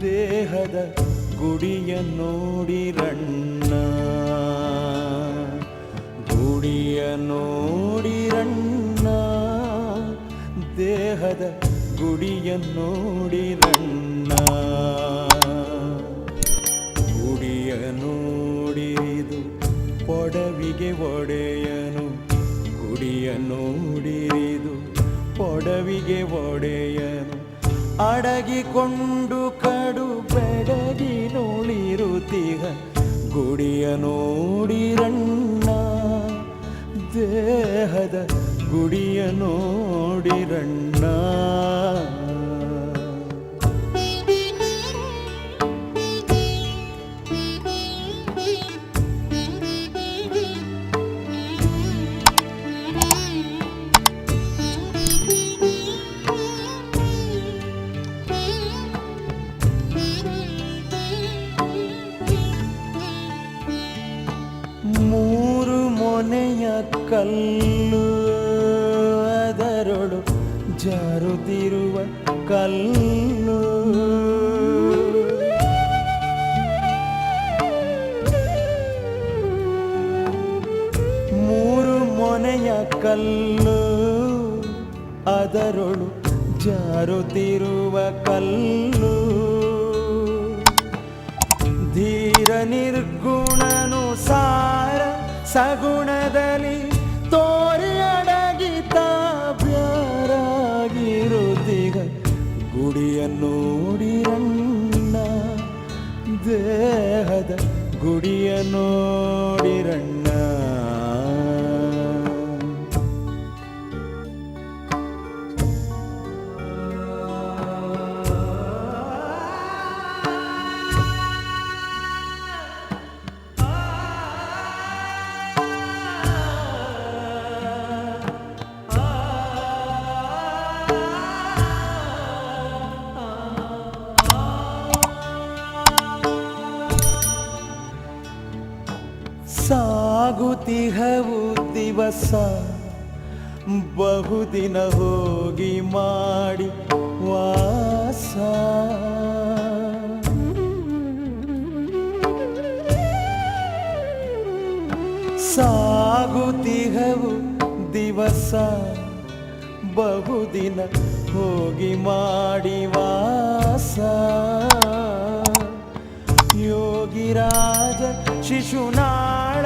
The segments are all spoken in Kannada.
ದೇಹದ ಗುಡಿಯ ನೋಡಿರಣ್ಣ ಗುಡಿಯ ನೋಡಿರಣ್ಣ ದೇಹದ ಗುಡಿಯ ನೋಡಿರಣ್ಣ ಗುಡಿಯ ನೋಡಿರಿದು ಪೊಡವಿಗೆ ಒಡೆಯನು. ಗುಡಿಯ ನೋಡಿರಿದು ಪೊಡವಿಗೆ ಒಡೆಯನು. ಅಡಗಿಕೊಂಡು ಕ ಬೆಡಗಿ ನುಳಿರುತ್ತೀಗ ಗುಡಿಯ ನೋಡಿರಣ್ಣ ದೇಹದ ಗುಡಿಯ ನೋಡಿರಣ್ಣ ಕಲ್ಲು ಅದರೊಳು ಜಾರುತ್ತಿರುವ ಕಲ್ಲು. ಮೂರು ಮೊನೆಯ ಕಲ್ಲು ಅದರೊಳು ಜಾರುತ್ತಿರುವ ಕಲ್ಲು. ಧೀರ ನಿರ್ಗುಣನು ಸಾರ ಸಗುಣದಲ್ಲಿ ಗುಡಿಯ ನೋಡಿರಣ್ಣ ಸಾಗುತಿಹವು ದಿವಸ ಬಹುದಿನ ಹೋಗಿ ಮಾಡಿ ವಾಸ ಸಾಗುತಿಹವು ದಿವಸ ಬಹುದಿನ ಹೋಗಿ ಮಾಡಿ ವಾಸ ಯೋಗಿರಾಜ ಶಿಶುನಾಳಧೀಶ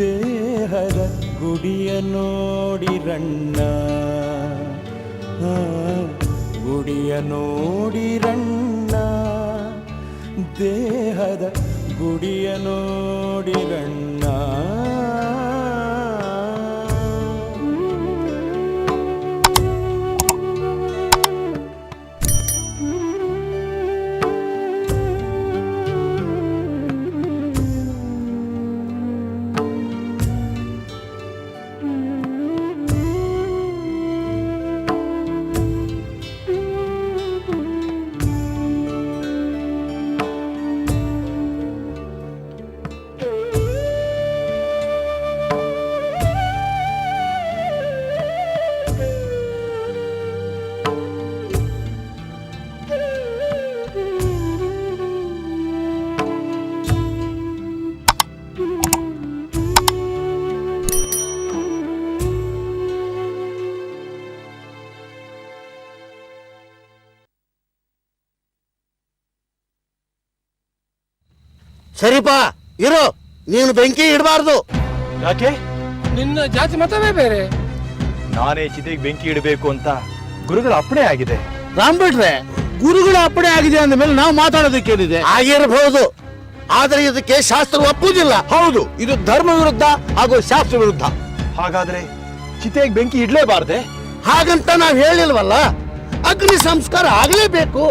ದೇಹದ ಗುಡಿಯ ನೋಡಿರಣ್ಣ ಗುಡಿಯ ನೋಡಿರಣ್ಣ ದೇಹದ ಗುಡಿಯ ನೋಡಿರಣ್ಣ ಸರಿಪಾ ಇರು ನೀನು ಬೆಂಕಿ ಇಡಬಾರ್ದು. ಯಾಕೆ? ನಿನ್ನ ಜಾತಿ ಮತವೇ ಬೇರೆ. ನಾನೇ ಚಿತೆಗೆ ಬೆಂಕಿ ಇಡಬೇಕು ಅಂತ ಗುರುಗಳ ಅಪ್ಪಣೆ ಆಗಿದೆ. ರಾಮ್ಬಿಟ್ರೆ ಗುರುಗಳ ಅಪ್ಪಣೆ ಆಗಿದೆ ಅಂದ ಮೇಲೆ ನಾವು ಮಾತಾಡೋದಕ್ಕೇನಿದೆ ಆಗಿರಬಹುದು ಆದರೆ ಇದಕ್ಕೆ ಶಾಸ್ತ್ರ ಒಪ್ಪುವುದಿಲ್ಲ. ಹೌದು ಇದು ಧರ್ಮ ವಿರುದ್ಧ ಹಾಗೂ ಶಾಸ್ತ್ರ ವಿರುದ್ಧ. ಹಾಗಾದ್ರೆ ಚಿತೆಗೆ ಬೆಂಕಿ ಇಡ್ಲೇಬಾರ್ದೆ? ಹಾಗಂತ ನಾವು ಹೇಳಿಲ್ವಲ್ಲ ಅಗ್ನಿ ಸಂಸ್ಕಾರ ಆಗಲೇಬೇಕು.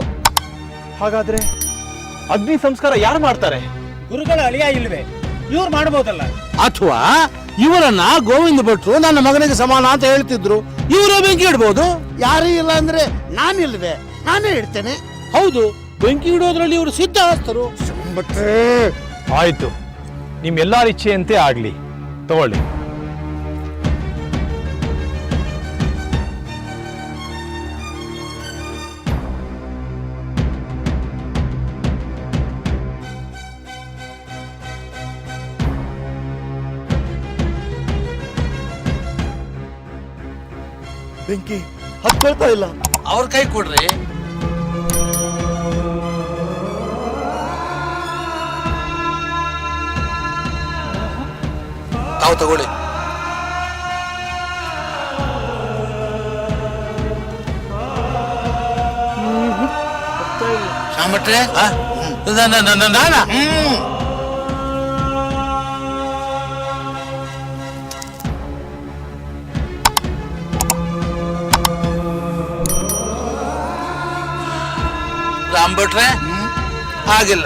ಹಾಗಾದ್ರೆ ಅಗ್ನಿ ಸಂಸ್ಕಾರ ಯಾರು ಮಾಡ್ತಾರೆ? ಗುರುಗಳ ಅಳಿಯ ಇಲ್ವೇ? ಇವ್ರು ಮಾಡ್ಬೋದಲ್ಲ. ಅಥವಾ ಇವರನ್ನ ಗೋವಿಂದ ಭಟ್ರು ನನ್ನ ಮಗನಿಗೆ ಸಮಾನ ಅಂತ ಹೇಳ್ತಿದ್ರು. ಇವರು ಬೆಂಕಿ ಇಡ್ಬೋದು? ಯಾರು ಇಲ್ಲ ಅಂದ್ರೆ ನಾನಿಲ್ವೇ ನಾನೇ ಇಡ್ತೇನೆ. ಹೌದು ಬೆಂಕಿ ಇಡೋದ್ರಲ್ಲಿ ಇವರು ಸಿದ್ಧಹಸ್ತರು. ಆಯ್ತು ನಿಮ್ಮೆಲ್ಲರ ಇಚ್ಛೆಯಂತೆ ಆಗ್ಲಿ. ತಗೊಳ್ಳಿ. ಬೆಂಕಿ ಹತ್ಕೊಳ್ತಾ ಇಲ್ಲ. ಅವ್ರ ಕೈ ಕೊಡ್ರಿ. ತಾವು ತಗೊಳ್ಳಿ. ಶಾಮಟ್ರೆ ನಾನ ಭಟ್ರೆ ಆಗಿಲ್ಲ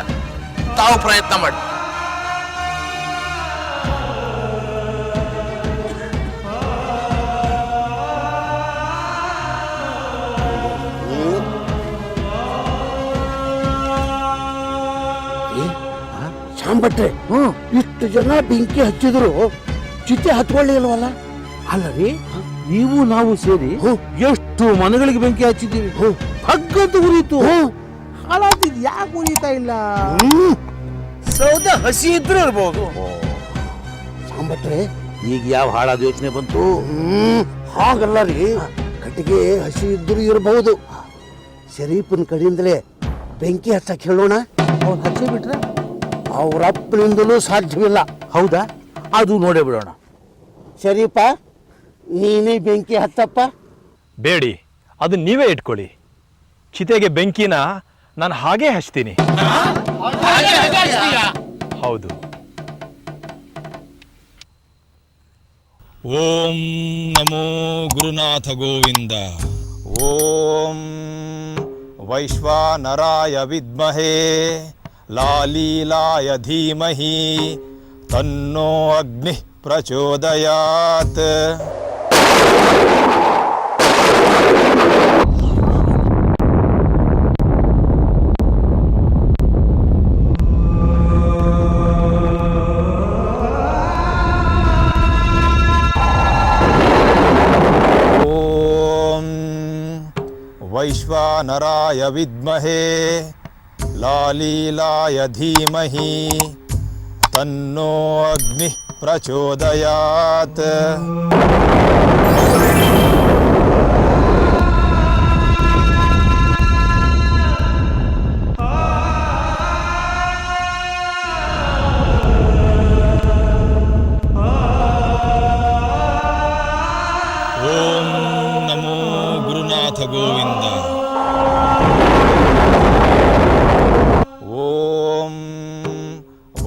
ತಾವು ಪ್ರಯತ್ನ ಮಾಡಿ. ಶಾಂಭಟ್ರೆ ಇಷ್ಟು ಜನ ಬೆಂಕಿ ಹಚ್ಚಿದ್ರು ಚಿತೆ ಹತ್ಕೊಳ್ಳಿಲ್ವಲ್ಲ? ಅಲ್ಲ ರೀ ನೀವು ನಾವು ಸೇರಿ ಎಷ್ಟು ಮನೆಗಳಿಗೆ ಬೆಂಕಿ ಹಚ್ಚಿದ್ದೀವಿ ಹಗ್ಗಂತ ಉರಿಯಿತು ಹಾಳಾದಿದ್ ಯಾಕೆ ಉರಿತಾ ಇಲ್ಲ? ಸೌದ ಹಸಿ ಇದ್ರೂ ಇರ್ಬೋದು. ಸಾಂಬಟ್ರೆ ಈಗ ಯಾವ ಹಾಳಾದ ಯೋಚನೆ ಬಂತು? ಹ್ಮ್. ಹಾಗಲ್ಲ ರೀ. ಕಟ್ಟಿಗೆ ಹಸಿ ಇದ್ರೂ ಇರಬಹುದು ಶರೀಫನ್ ಕಡೆಯಿಂದಲೇ ಬೆಂಕಿ ಹಚ್ಚಕ್ ಹೇಳೋಣ. ಅವ್ರು ಹಚ್ಚಿ ಬಿಟ್ರೆ? ಅವ್ರ ಅಪ್ಪನಿಂದಲೂ ಸಾಧ್ಯವಿಲ್ಲ. ಹೌದಾ? ಅದು ನೋಡೇ ಬಿಡೋಣ. ಶರೀಫ ನೀನೇ ಬೆಂಕಿ ಹತ್ತಪ್ಪ. ಬೇಡಿ ಅದು ನೀವೇ ಇಟ್ಕೊಳ್ಳಿ. ಚಿತೆಗೆ ಬೆಂಕಿನ ನಾನು ಹಾಗೆ ಹಚ್ತೀನಿ. ಹೌದು. ಓಂ ನಮೋ ಗುರುನಾಥ ಗೋವಿಂದ. ಓಂ ವೈಶ್ವಾನರಾಯ ವಿದ್ಮಹೇ ಲಾಲೀಲಾಯ ಧೀಮಹಿ ತನ್ನೋ ಅಗ್ನಿ ಪ್ರಚೋದಯಾತ್. ವೈಶ್ವಾನರಾಯ ವಿದ್ಮಹೇ ಲಾಲೀಲಾಯ ಧೀಮಹಿ ತನ್ನೋ ಅಗ್ನಿ ಪ್ರಚೋದಯಾತ್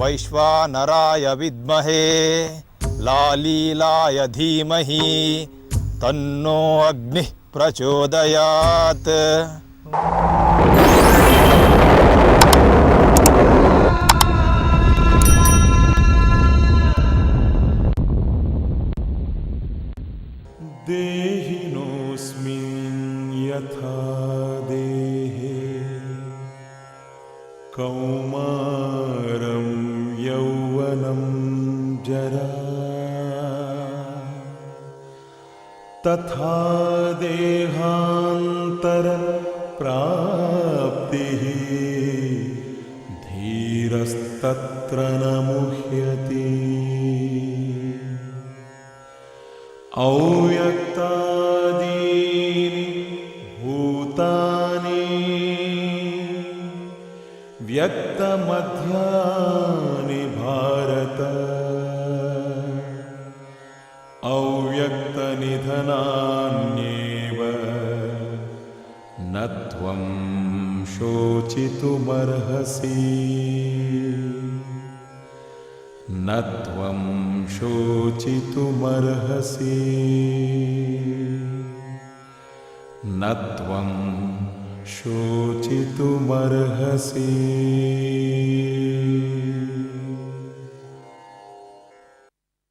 ವೈಶ್ವಾನರಾಯ ವಿದ್ಮಹೇ ಲಾಲೀಲಾಯ ಧೀಮಹಿ ತನ್ನೋ ಅಗ್ನಿ ಪ್ರಚೋದಯಾತ್ तथा देहान्तरप्राप्तिः धीरस्तत्र न मुह्यति। अव्यक्तादीनि भूतानि व्यक्तमध्यानि न त्वं शोचितुमर्हसि। न त्वं शोचितुमर्हसि। न त्वं शोचितुमर्हसि